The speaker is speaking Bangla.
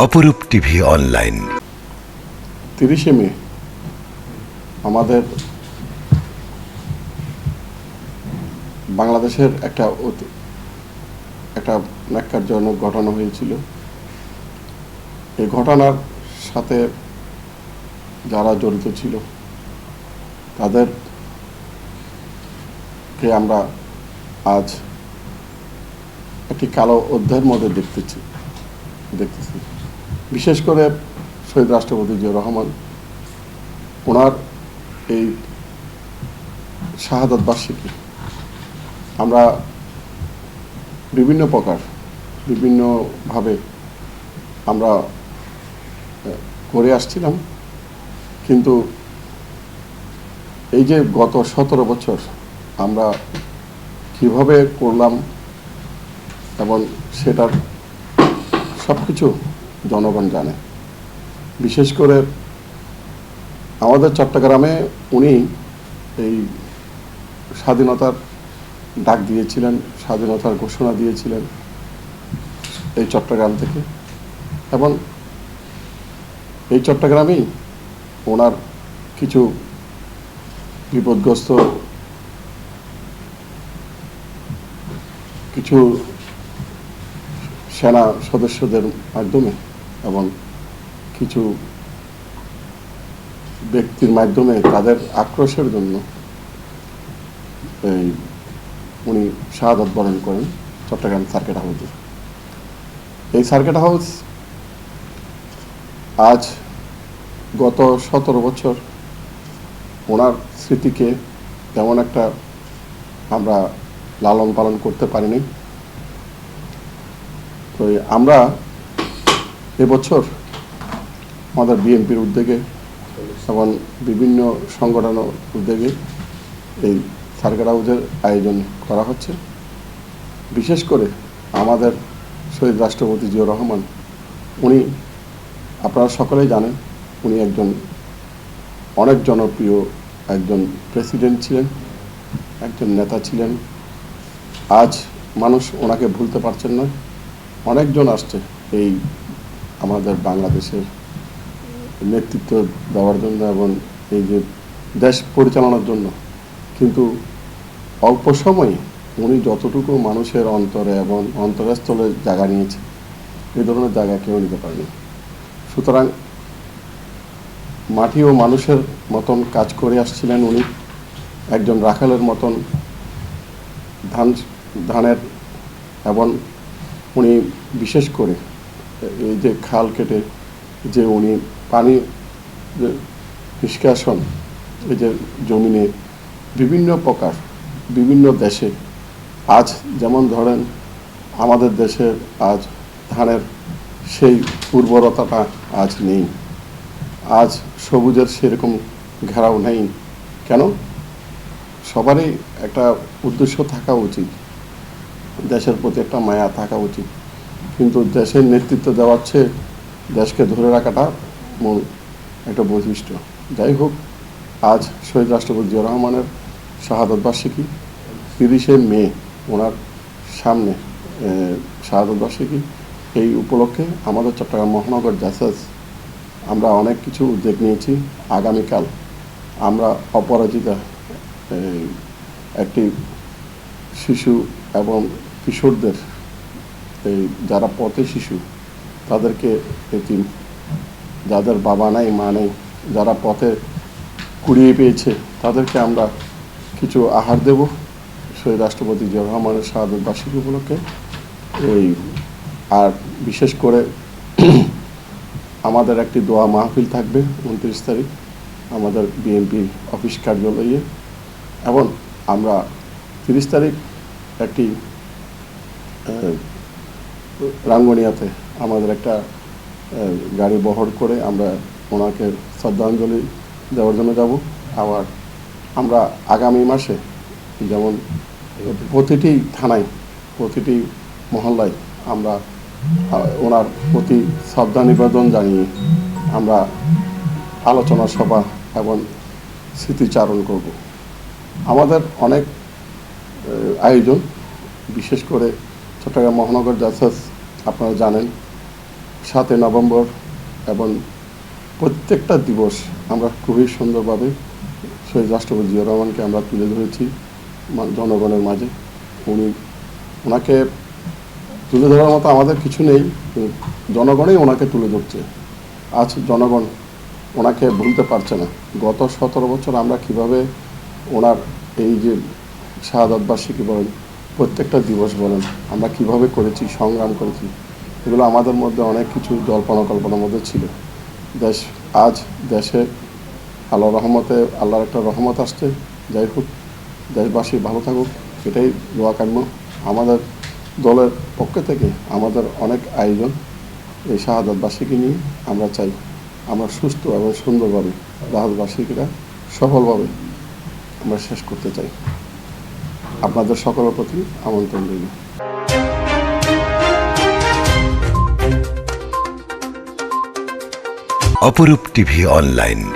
অপরূপ টিভি অনলাইন। তিরিশে মে, আমাদের বাংলাদেশের একটা একটা ন্যাক্কারজনক ঘটনা হয়েছিল। এই ঘটনার সাথে যারা জড়িত ছিল, তাদের কে আমরা আজ একটি কালো অধ্যায়ের মধ্যে দেখতেছি দেখতেছি। বিশেষ করে শহীদ রাষ্ট্রপতি জিয়া রহমান, ওনার এই শাহাদত বার্ষিকী। আমরা বিভিন্ন প্রকার, বিভিন্নভাবে আমরা করে আসছিলাম। কিন্তু এই যে গত সতেরো বছর আমরা কীভাবে করলাম এবং সেটার সব কিছু জনগণ জানে। বিশেষ করে আমাদের চট্টগ্রামে উনি এই স্বাধীনতার ডাক দিয়েছিলেন, স্বাধীনতার ঘোষণা দিয়েছিলেন এই চট্টগ্রাম থেকে। এবং এই চট্টগ্রামেই ওনার কিছু বিপদগ্রস্ত, কিছু সেনা সদস্যদের মাধ্যমে এবং কিছু ব্যক্তির মাধ্যমে তাদের আক্রোশের জন্য এই উনি শাহাদত বরণ করেন চট্টগ্রাম সার্কিট হাউসে। এই সার্কিট হাউস আজ গত সতেরো বছর ওনার স্মৃতিকে তেমন একটা আমরা লালন পালন করতে পারিনি। তো আমরা এবছর আমাদের বিএনপির উদ্যোগে এবং বিভিন্ন সংগঠনের উদ্যোগে এই সার্কিট হাউসের আয়োজন করা হচ্ছে। বিশেষ করে আমাদের শহীদ রাষ্ট্রপতি জিয়া রহমান, উনি আপনারা সকলেই জানেন, উনি একজন অনেক জনপ্রিয় একজন প্রেসিডেন্ট ছিলেন, একজন নেতা ছিলেন। আজ মানুষ ওনাকে ভুলতে পারছেন না। অনেকজন আসছে এই আমাদের বাংলাদেশের নেতৃত্ব দেওয়ার জন্য এবং এই যে দেশ পরিচালনার জন্য। কিন্তু অল্প সময়ে উনি যতটুকু মানুষের অন্তরে এবং অন্তরস্থলে জায়গা নিয়েছে, এই ধরনের জায়গা কেউ নিতে পারেনি। সুতরাং মাটি ও মানুষের মতন কাজ করে আসছিলেন উনি। একজন রাখালের মতন ধান, ধানের এবং উনি বিশেষ করে এই যে খাল কেটে যে উনি পানি নিষ্কাশন, এই যে জমিনে বিভিন্ন প্রকার, বিভিন্ন দেশে, আজ যেমন ধরেন আমাদের দেশে আজ ধানের সেই উর্বরতাটা আজ নেই। আজ সবুজের সেরকম ঘেরাও নেই। কেন? সবারই একটা উদ্দেশ্য থাকা উচিত। দেশের প্রতি একটা মায়া থাকা উচিত। কিন্তু দেশের নেতৃত্ব দেওয়ার চেয়ে দেশকে ধরে রাখাটা মূল একটা বৈশিষ্ট্য। যাই হোক আজ শহীদ রাষ্ট্রপতি জিয়া রহমানের শাহাদত বার্ষিকী তিরিশে মে ওনার সামনে আহ, শাহাদত বার্ষিকী। এই উপলক্ষে আমাদের চট্টগ্রাম মহানগর জাসাজ আমরা অনেক কিছু উদ্যোগ নিয়েছি। আগামীকাল আমরা অপরাজিতা একটি শিশু এবং কিশোরদের এই যারা পথে শিশু, তাদেরকে এটি যাদের বাবা নাই, মা নেই, যারা পথে কুড়িয়ে পেয়েছে, তাদেরকে আমরা কিছু আহার দেব। শহীদ রাষ্ট্রপতি জিয়া রহমানের শাহাদত উপলক্ষে। এই আর বিশেষ করে আমাদের একটি দোয়া মাহফিল থাকবে উনত্রিশ তারিখ আমাদের বিএনপি অফিস কার্যালয়ে। এবং আমরা তিরিশ তারিখ একটি রাঙ্গনিয়াতে আমাদের একটা গাড়ি বহর করে আমরা ওনাকে শ্রদ্ধাঞ্জলি দেওয়ার জন্য যাব। আবার আমরা আগামী মাসে যেমন প্রতিটি থানায়, প্রতিটি মহল্লায় আমরা ওনার প্রতি শ্রদ্ধা নিবেদন জানিয়ে আমরা আলোচনা সভা এবং স্মৃতিচারণ করব। আমাদের অনেক আয়োজন, বিশেষ করে চট্টগ্রাম মহানগর জাসাস আপনারা জানেন, সাতই নভেম্বর এবং প্রত্যেকটা দিবস আমরা খুবই সুন্দরভাবে শহীদ রাষ্ট্রপতি জিয়া রহমানকে আমরা তুলে ধরেছি জনগণের মাঝে। উনি, ওনাকে তুলে ধরার মতো আমাদের কিছু নেই জনগণই ওনাকে তুলে ধরছে। আজ জনগণ ওনাকে ভুলতে পারছে না। গত সতেরো বছর আমরা কীভাবে ওনার এই যে শাহাদাত বার্ষিকী বলেন প্রত্যেকটা দিবস বলেন, আমরা কীভাবে করেছি, সংগ্রাম করেছি, এগুলো আমাদের মধ্যে অনেক কিছু জল্পনা কল্পনার মধ্যে ছিল। দেশ, আজ দেশে আল্লাহ রহমতে, আল্লাহর একটা রহমত আসছে। যাই হোক, দেশবাসী ভালো থাকুক, এটাই দোয়া কাম্য। আমাদের দলের পক্ষ থেকে আমাদের অনেক আয়োজন এই শাহাদাত বার্ষিকী নিয়ে আমরা চাই, আমরা সুস্থ এবং সুন্দরভাবে বার্ষিকীরা সফলভাবে আমরা শেষ করতে চাই। আপনাদের সকলের প্রতি আমন্ত্রণ রইল। অপরূপ টিভি অনলাইন।